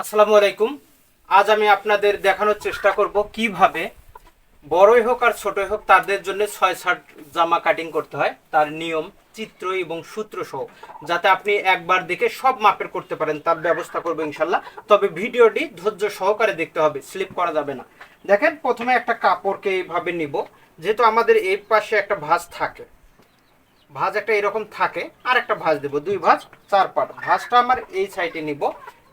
আসসালামু আলাইকুম। আজ আমি আপনাদের দেখানোর চেষ্টা করব কীভাবে বড়ই হোক আর ছোটই হোক তাদের জন্য ছয় ষাট জামা কাটিং করতে হয়। তার নিয়ম, চিত্র এবং সূত্র সহ, যাতে আপনি একবার দেখে সব মাপের করতে পারেন, তার ব্যবস্থা করব ইনশাল্লাহ তবে ভিডিওটি ধৈর্য সহকারে দেখতে হবে, স্লিপ করা যাবে না। দেখেন, প্রথমে একটা কাপড়কে এইভাবে নিব। যেহেতু আমাদের এই পাশে একটা ভাঁজ থাকে, ভাঁজ একটা এরকম থাকে আর একটা ভাঁজ দেবো। দুই ভাঁজ, চার পাট। ভাঁজটা আমার এই সাইডে নিব।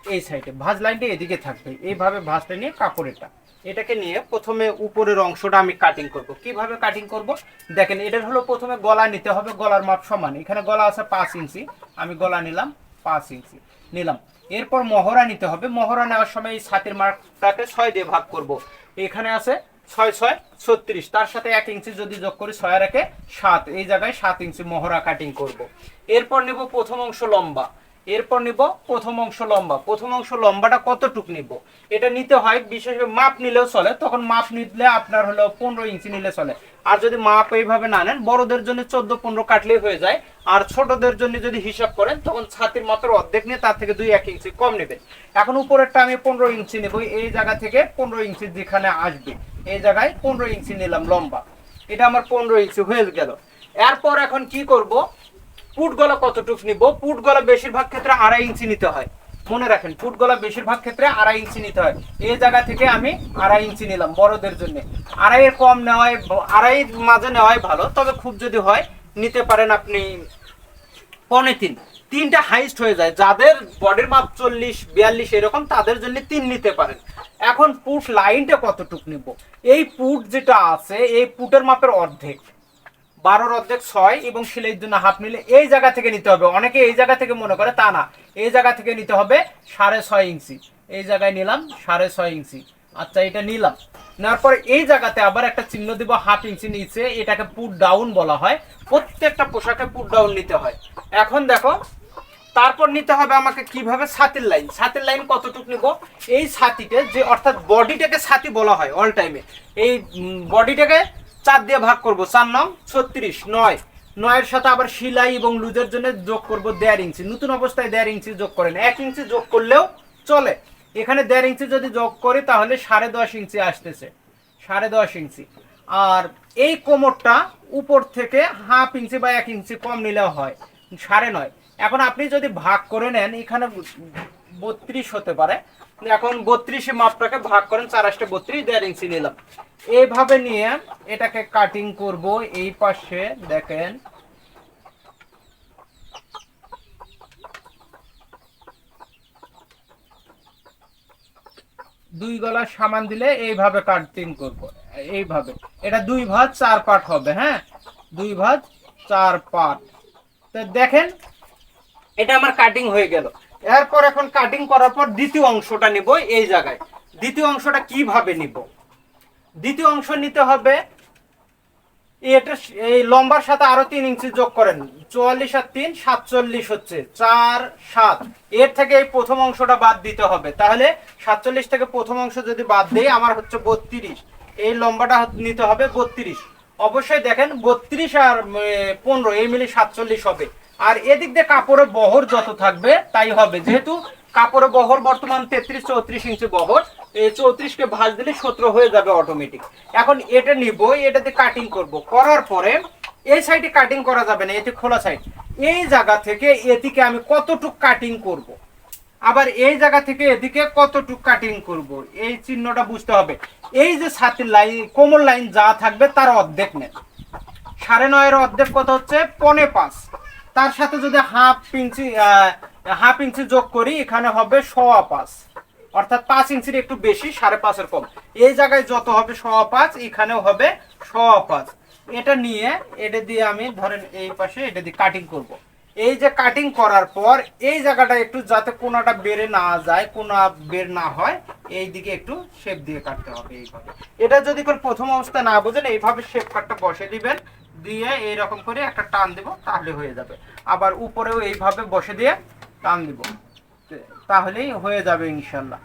এই সাইডে, ভাঁজ লাইনটা এদিকে থাকবে। এইভাবে ভাঁজটা নিয়ে কাপড়েরটা। এটাকে নিয়ে প্রথমে উপরের অংশটা আমি কাটিং করব। কীভাবে কাটিং করব? দেখেন এটার হলো প্রথমে গলা নিতে হবে, গলার মাপ সমান। এখানে গলা আছে পাঁচ ইঞ্চি। আমি গলা নিলাম, পাঁচ ইঞ্চি। নিলাম। এরপর মহড়া নিতে হবে। মহড়া নেওয়ার সময় এই ছাতির মার্কটাকে ছয় দিয়ে ভাগ করব। এখানে আছে ছয় ছয়, ছত্রিশ। তার সাথে এক ইঞ্চি যদি যোগ করি, ছয় আর একে সাত। এই জায়গায় সাত ইঞ্চি মহড়া কাটিং করব। এরপর নিব প্রথম অংশ লম্বা। এরপর নিব প্রথম অংশ লম্বা। প্রথম অংশ লম্বাটা কতটুক নিব? এটা নিতে হয় বিশেষ মাপ নিলেও চলে। তখন মাপ নিলে আপনার হলো পনেরো ইঞ্চি নিলে চলে। আর যদি মাপ এইভাবে না নেন, বড়দের জন্য চোদ্দ পনেরো কাটলেই হয়ে যায়। আর ছোটদের জন্য যদি হিসাব করেন, তখন ছাতির মাত্র অর্ধেক নিয়ে তার থেকে দুই এক ইঞ্চি কম নেবেন। এখন উপরেরটা আমি পনেরো ইঞ্চি নেব। এই জায়গা থেকে পনেরো ইঞ্চি যেখানে আসবে, এই জায়গায় পনেরো ইঞ্চি নিলাম লম্বা। এটা আমার পনেরো ইঞ্চি হয়ে গেল। এরপর এখন কি করব? পুট গলা কতটুক নিব? পুট গলা বেশিরভাগ ক্ষেত্রে আড়াই ইঞ্চি নিতে হয়। মনে রাখেন ফুট গলা বেশিরভাগ ক্ষেত্রে আড়াই ইঞ্চি নিতে হয়। এই জায়গা থেকে আমি আড়াই ইঞ্চি নিলাম বড়দের জন্য। আড়াইয়ের কম নেওয়ায় আড়াই মাঝে নেওয়াই ভালো, তবে খুব যদি হয়, নিতে পারেন আপনি পনে তিন। তিনটা হাইস্ট হয়ে যায়। যাদের বডির মাপ চল্লিশ, বিয়াল্লিশ এরকম, তাদের জন্য তিন নিতে পারেন। এখন পুট লাইনটা কতটুক নিব? এই পুট যেটা আছে, এই পুটের মাপের অর্ধেক। বারোর অর্ধেক ছয় এবং সেলাইয়ের জন্য হাফ নিলে এই জায়গা থেকে নিতে হবে। অনেকে এই জায়গা থেকে মনে করে তা না। এই জায়গা থেকে নিতে হবে সাড়ে ছয় ইঞ্চি। এই জায়গায় নিলাম সাড়ে ছয় ইঞ্চি। আচ্ছা এটা নিলাম। নেওয়ার পর এই জায়গাতে আবার একটা চিহ্ন দিব হাফ ইঞ্চি নিচে। এটাকে পুট ডাউন বলা হয়। প্রত্যেকটা পোশাকে পুট ডাউন নিতে হয়। এখন দেখো, তারপর নিতে হবে আমাকে কীভাবে ছাতির লাইন ছাতির লাইন কতটুকু নিব? এই ছাতিতে যে, অর্থাৎ বডিটাকে ছাতি বলা হয় অল টাইমে এই বডিটাকে চার দিয়ে ভাগ করব, চার নং, ছত্রিশ, নয়। নয়ের সাথে আবার সিলাই এবং লুজের জন্য যোগ করব দেড় ইঞ্চি। নতুন অবস্থায় দেড় ইঞ্চি যোগ করেন। এক ইঞ্চি যোগ করলেও চলে। এখানে দেড় ইঞ্চি যদি যোগ করি, তাহলে সাড়ে দশ ইঞ্চি আসতেছে। সাড়ে দশ ইঞ্চি। আর এই কোমরটা উপর থেকে হাফ ইঞ্চি বা এক ইঞ্চি কম নিলেও হয়, সাড়ে নয়। এখন আপনি যদি ভাগ করে নেন, এখানে বত্রিশ হতে পারে। এখন বত্রিশে মাপটাকে ভাগ করেন, চার আসতে বত্রিশ, দেড় ইঞ্চি নিলাম। এইভাবে নিয়ে এটাকে কাটিং করব এই পাশে, দেখেন। দুই গলা সামান দিলে এইভাবে কাটিং করব। এইভাবে। এটা দুই ভাঁজ চার পাট হবে হ্যাঁ? দুই ভাঁজ চার পাট। তো দেখেন, এটা আমার কাটিং হয়ে গেল। এরপর এখন কাটিং করার পর দ্বিতীয় অংশটা নিব এই জায়গায়। দ্বিতীয় অংশটা কীভাবে নিব? দ্বিতীয় অংশ নিতে হবে এটা এই লম্বার সাথে আরও তিন ইঞ্চি যোগ করেন, চুয়াল্লিশ আর তিন, সাতচল্লিশ হচ্ছে, চার, সাত। এর থেকে এই প্রথম অংশটা বাদ দিতে হবে। তাহলে সাতচল্লিশ থেকে প্রথম অংশ যদি বাদ দেই, আমার হচ্ছে বত্রিশ। এই লম্বাটা নিতে হবে বত্রিশ। অবশ্যই দেখেন বত্রিশ আর পনেরো, এই মিলে সাতচল্লিশ হবে। আর এদিক দিয়ে কাপড়ের বহর যত থাকবে, তাই হবে। যেহেতু কাপড়ের বহর বর্তমান তেত্রিশ, চৌত্রিশ ইঞ্চি বহর, এই চৌত্রিশকে ভাঁজ দিলে সতেরো হয়ে যাবে অটোমেটিক এখন এটা নিব, এটাতে কাটিং করব। করার পরে এই সাইডে কাটিং করা যাবে না এটি খোলা সাইড এই জায়গা থেকে এদিকে আমি কতটুক কাটিং করব। আবার এই জায়গা থেকে এদিকে কতটুক কাটিং করব। এই চিহ্নটা বুঝতে হবে। এই যে ছাতির লাইন কোমর লাইন যা থাকবে তার অর্ধেক নেন সাড়ে নয়ের অর্ধেক কত হচ্ছে? পনে পাঁচ। তার সাথে যদি হাফ ইঞ্চি হাফ ইঞ্চি যোগ করি, এখানে হবে সোয়া পাঁচ। অর্থাৎ পাঁচ ইঞ্চির একটু বেশি, সাড়ে পাঁচের কম। এই জায়গায় যত হবে সোয়া পাঁচ, এখানেও হবে সোয়া পাঁচ। এটা নিয়ে, এটা দিয়ে আমি ধরেন এই পাশে এটা দিয়ে কাটিং করব। এই যে কাটিং করার পর, এই জায়গাটা একটু যাতে কোনাটা বেড়ে না যায়, কোনা বের না হয়, এই দিকে একটু শেপ দিয়ে কাটতে হবে এইভাবে। এটা যদি প্রথম অবস্থায় না বোঝেন, এইভাবে শেপ কাটটা বসে দিবেন। দিয়ে এইরকম করে একটা টান দিব, তাহলে হয়ে যাবে। আবার উপরেও এইভাবে বসে দিয়ে টান দিব। তাহলেই হয়ে যাবে ইনশাল্লাহ।